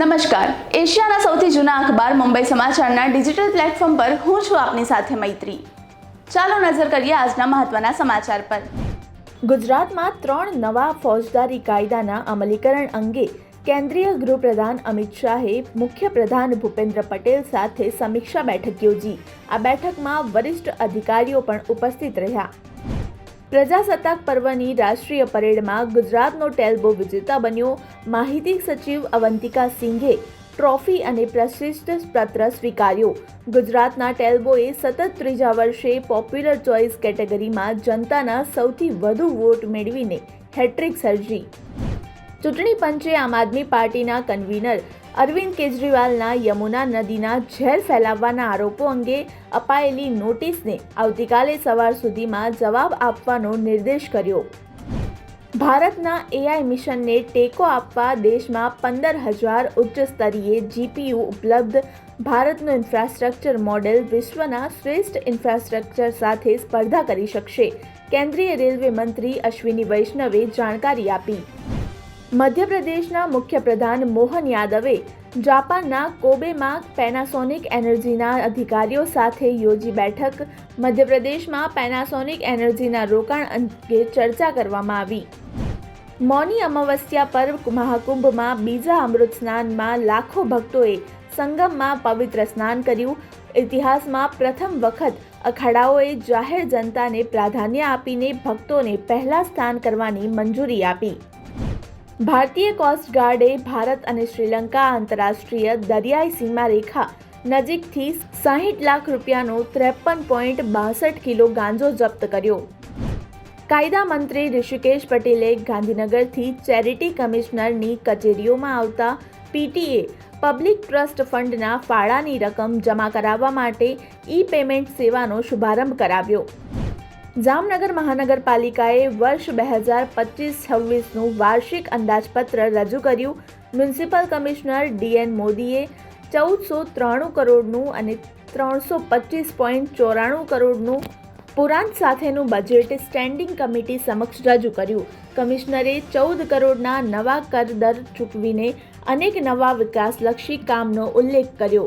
નમસ્કાર. એશિયાના સૌથી જૂના અખબાર મુંબઈ સમાચારના ડિજિટલ પ્લેટફોર્મ પર હું છું આપની સાથે મૈત્રી. ચાલો નજર કરીએ આજના મહત્વના સમાચાર પર. ગુજરાતમાં ત્રણ નવા ફોજદારી કાયદાના અમલીકરણ અંગે કેન્દ્રીય ગૃહપ્રધાન અમિત શાહે મુખ્યપ્રધાન ભૂપેન્દ્ર પટેલ સાથે સમીક્ષા બેઠક યોજી. આ બેઠકમાં વરિષ્ઠ અધિકારીઓ પણ ઉપસ્થિત રહ્યા. પ્રજાસત્તાક પર્વની રાષ્ટ્રીય પરેડમાં ગુજરાતનો ટેલ્બો વિજેતા બન્યો માહિતી સચિવ અવંતિકા સિંઘે ટ્રોફી અને પ્રશિષ્ટ પત્ર સ્વીકાર્યો. ગુજરાતના ટેલ્બોએ સતત ત્રીજા વર્ષે પોપ્યુલર ચોઇસ કેટેગરીમાં જનતાના સૌથી વધુ વોટ મેળવીને હેટ્રિક સર્જી. ચૂંટણી પંચે આમ આદમી પાર્ટીના કન્વીનર અરવિંદ કેજરીવાલના યમુના નદીના ઝેર ફેલાવવાના આરોપો અંગે અપાયેલી નોટિસને આવતીકાલે સવાર સુધીમાં જવાબ આપવાનો નિર્દેશ કર્યો. ભારતના એઆઈ મિશનને ટેકો આપવા દેશમાં પંદર હજાર ઉચ્ચ સ્તરીય જીપીયુ ઉપલબ્ધ ભારતનું ઇન્ફ્રાસ્ટ્રક્ચર મોડેલ વિશ્વના શ્રેષ્ઠ ઇન્ફ્રાસ્ટ્રક્ચર સાથે સ્પર્ધા કરી શકશે. કેન્દ્રીય રેલવે મંત્રી અશ્વિની વૈષ્ણવે જાણકારી આપી. મધ્યપ્રદેશના મુખ્યપ્રધાન મોહન યાદવે જાપાનના કોબેમાં પેનાસોનિક એનર્જીના અધિકારીઓ સાથે યોજી બેઠક. મધ્યપ્રદેશમાં પેનાસોનિક એનર્જીના રોકાણ અંગે ચર્ચા કરવામાં આવી. મૌની અમાવસ્યા પર્વ મહાકુંભમાં બીજા અમૃત સ્નાનમાં લાખો ભક્તોએ સંગમમાં પવિત્ર સ્નાન કર્યું. ઇતિહાસમાં પ્રથમ વખત અખાડાઓએ જાહેર જનતાને પ્રાધાન્ય આપીને ભક્તોને પહેલા સ્નાન કરવાની મંજૂરી આપી. ભારતીય કોસ્ટગાર્ડે ભારત અને શ્રીલંકા આંતરરાષ્ટ્રીય દરિયાઈ સીમારેખા નજીકથી સાહીઠ લાખ રૂપિયાનો ત્રેપન પોઈન્ટ બાસઠ કિલો ગાંજો જપ્ત કર્યો. કાયદા મંત્રી ઋષિકેશ પટેલે ગાંધીનગરથી ચેરિટી કમિશનરની કચેરીઓમાં આવતા પીટીએ પબ્લિક ટ્રસ્ટ ફંડના ફાળાની રકમ જમા કરાવવા માટે ઈ પેમેન્ટ સેવાનો શુભારંભ કરાવ્યો. જામનગર મહાનગરપાલિકાએ વર્ષ બે હજાર પચીસ છવ્વીસનું વાર્ષિક અંદાજપત્ર રજૂ કર્યું. મ્યુનિસિપલ કમિશનર ડીએન મોદીએ ચૌદસો ત્રાણું કરોડનું અને ત્રણસો પચીસ પોઈન્ટ ચોરાણું કરોડનું પુરાંત સાથેનું બજેટ સ્ટેન્ડિંગ કમિટી સમક્ષ રજૂ કર્યું. કમિશનરે ચૌદ કરોડના નવા કર દર ચૂકવીને અનેક નવા વિકાસલક્ષી કામનો ઉલ્લેખ કર્યો.